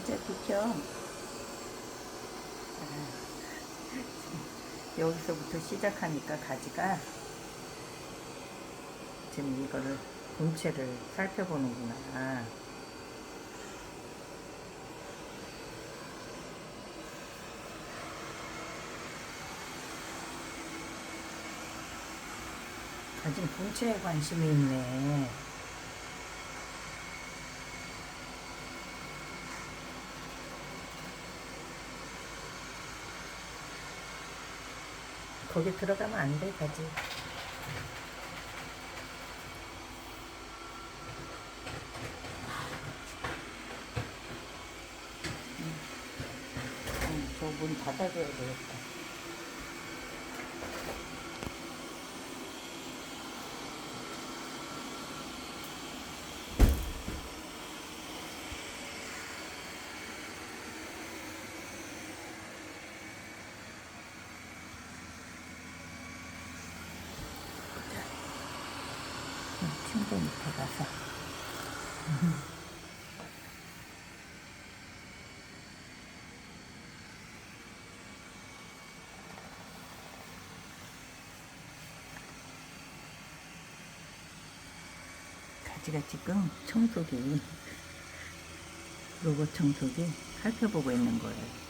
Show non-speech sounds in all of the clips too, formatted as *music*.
가자 비켜. 아, 여기서부터 시작하니까 가지가 지금 이거를 본체를 살펴보는구나. 가진 본체에 관심이 있네. 거기 들어가면 안 돼, 가지. 저문 닫아줘야 되겠다. 밑에 가서. *laughs* 가지가 지금 청소기, 로봇 청소기 살펴보고 있는 거예요.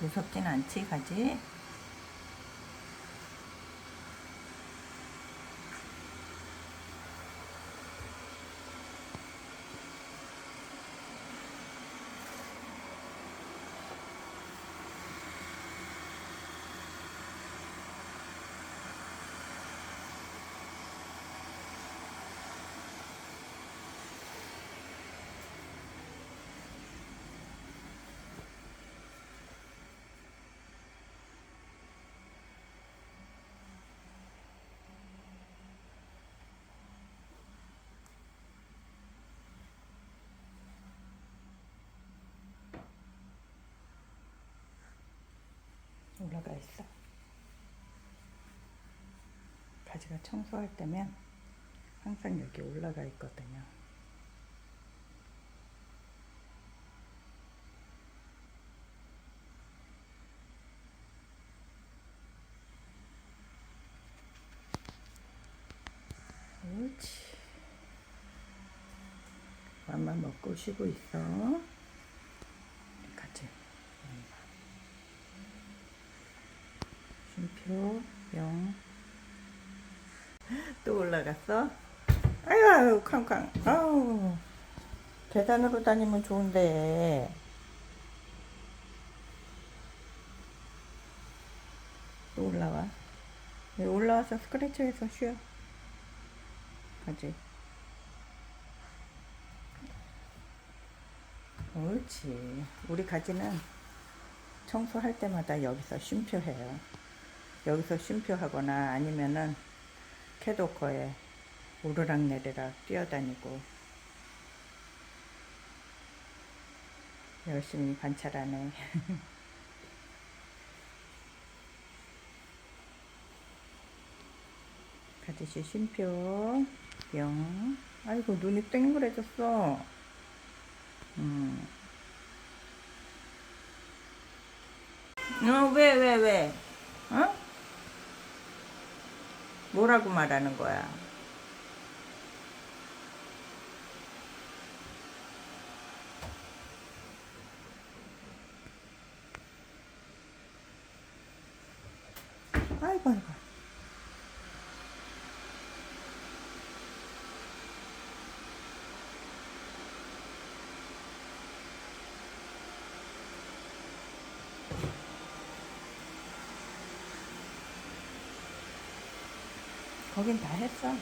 무섭진 않지, 가지? 올라가 있어. 가지가 청소할 때면 항상 여기 올라가 있거든요. 옳지. 맘만 먹고 쉬고 있어. 가지. 쉼표 영. 또 올라갔어? 아유, 아유, 캉캉. 아우. 계단으로 다니면 좋은데. 또 올라와. 올라와서 스크래쳐해서 쉬어. 가지. 옳지. 우리 가지는 청소할 때마다 여기서 쉼표해요. 여기서 쉼표하거나 아니면은 캐도커에 오르락 내리락 뛰어다니고 열심히 관찰하네. *laughs* 가지씨 쉼표 영. 아이고 눈이 땡그래졌어. 음. 어, 왜, 왜, 왜? 어? 뭐라고 말하는 거야? 아이고, 아이고. 거긴 다 했어.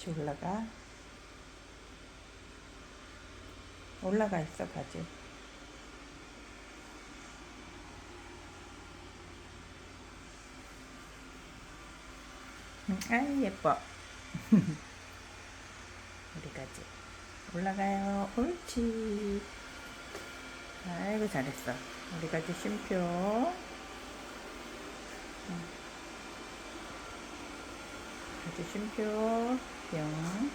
다시 올라가. 올라가 있어, 가지. 응, 아이, 예뻐. *laughs* 우리 가지. 올라가요. 옳지. 아이고, 잘했어. 우리 가지 쉼표. 응. 가지 쉼표. 뿅.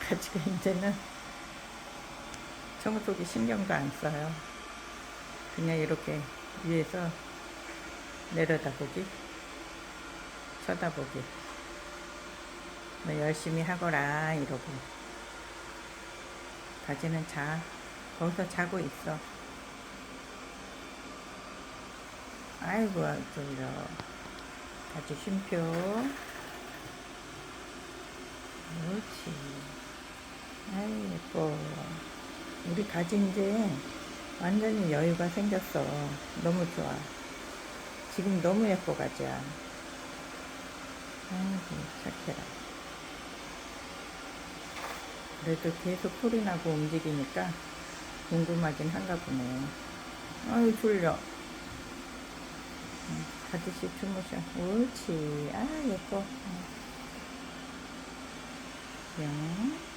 가지가 이제는 청소기 신경도 안 써요. 그냥 이렇게 위에서 내려다보기, 쳐다보기. 너 열심히 하거라 이러고. 가지는 자, 거기서 자고 있어. 아이고 졸려. 가지 쉼표. 그렇지. 아이 예뻐. 우리 가지 이제 완전히 여유가 생겼어. 너무 좋아. 지금 너무 예뻐 가지야. 아이고 착해라. 그래도 계속 소리 나고 움직이니까 궁금하긴 한가 보네. 아유 졸려. 응, 가듯이 주무셔. 옳지. 아 예뻐. 응. 뿅.